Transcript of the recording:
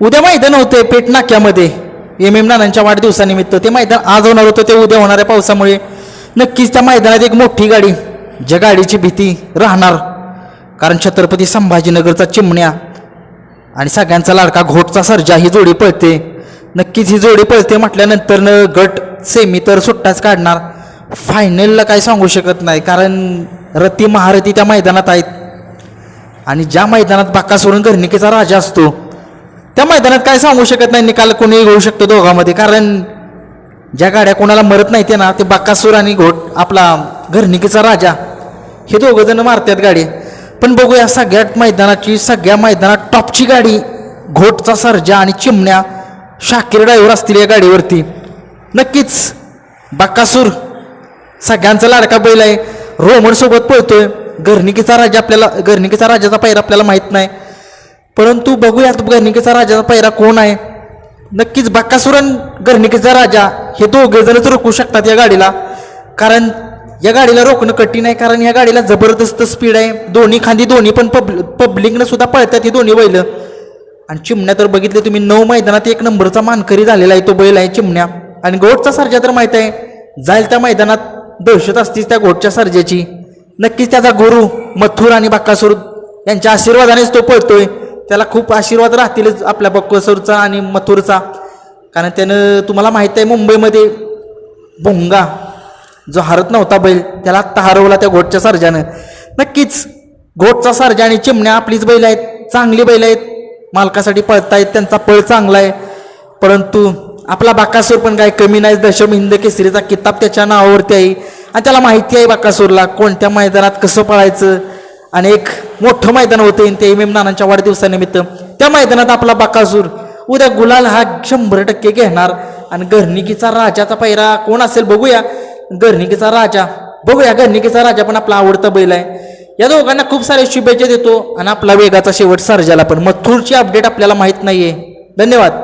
उद्या मैदान होते पेट नाक्यामध्ये एम एम नानांच्या वाढदिवसानिमित्त. ते मैदान आज होणार होतं ते उद्या होणाऱ्या पावसामुळे. नक्कीच त्या मैदानात एक मोठी गाडी ज्या गाडीची भीती राहणार. कारण छत्रपती संभाजीनगरचा चिमण्या आणि सगळ्यांचा लाडका घोटचा सर्जा ही जोडी पळते. नक्कीच ही जोडी पळते म्हटल्यानंतर न गट सेमी तर सुट्टाच काढणार. फायनलला काय सांगू शकत नाही कारण रती महारथी त्या मैदानात आहेत. आणि ज्या मैदानात बाका सोडून घरणिकेचा राजा असतो त्या मैदानात काय सांगू शकत नाही निकाल कोणी घेऊ शकतो दोघांमध्ये. कारण ज्या गाड्या कोणाला मरत नाही ते ना ते बाकासूर आणि घोट आपला घरनिकीचा राजा. हे दोघं जण मारतात गाडी. पण बघूया सगळ्यात मैदानाची सगळ्या मैदानात टॉपची गाडी घोटचा सर्जा आणि चिमण्या शाकीर ड्रायव्हर असतील या गाडीवरती. नक्कीच बाकासूर सगळ्यांचा लाडका बैल आहे. रोमन सोबत पळतोय. घरनिकीचा राजा आपल्याला घरनिकीचा राजाचा पैर आपल्याला माहीत नाही. परंतु बघूयात गर्णिकेचा राजाचा पैरा कोण आहे? नक्कीच बक्कासुरन आणि राजा हे दोघे जणच रोखू शकतात या गाडीला. कारण या गाडीला रोखणं कठीण आहे कारण या गाडीला जबरदस्त स्पीड आहे. दोन्ही खांदी दोन्ही पण पब पब्लिकनं सुद्धा पळतात हे दोन्ही बैल. आणि चिमण्या तर बघितले तुम्ही नऊ मैदानात एक नंबरचा मानकरी झालेला आहे तो बैल आहे चिमण्या. आणि गोटचा सर्जा तर माहीत आहे जाईल त्या मैदानात दहशत असतीच त्या गोटच्या सर्जाची. नक्कीच त्याचा गुरु मथुर आणि बक्कासूर यांच्या आशीर्वादानेच तो पळतोय. त्याला खूप आशीर्वाद राहतीलच आपल्या बक्कासूरचा आणि मथुरचा. कारण त्यानं तुम्हाला माहीत आहे मुंबईमध्ये भोंगा जो हरत नव्हता बैल त्याला आत्ता हरवला त्या घोटच्या सर्जानं. नक्कीच घोटचा सर्जा आणि चिमण्या आपलीच बैल आहेत चांगली बैल आहेत मालकासाठी पळतायत त्यांचा पळ चांगला आहे. परंतु आपला बाकासूर पण काय कमी नाही दशम हिंद केसरीचा किताब त्याच्या नावावरती आहे. आणि त्याला माहिती आहे बाकासूरला कोणत्या मैदानात कसं पळायचं. आणि एक मोठं मैदान होतं ते एम एम नानांच्या वाढदिवसानिमित्त. त्या मैदानात आपला बाकासूर उद्या गुलाल हा शंभर टक्के घेणार. आणि घरणिकीचा राजाचा पैरा कोण असेल बघूया. घरणिकीचा राजा बघूया घरणिकीचा राजा पण आपला आवडता बैल आहे. या दोघांना खूप सारे शुभेच्छा देतो आणि आपला वेगाचा शेवट सर्जाला पण. मथुरची अपडेट आपल्याला माहीत नाहीये. धन्यवाद.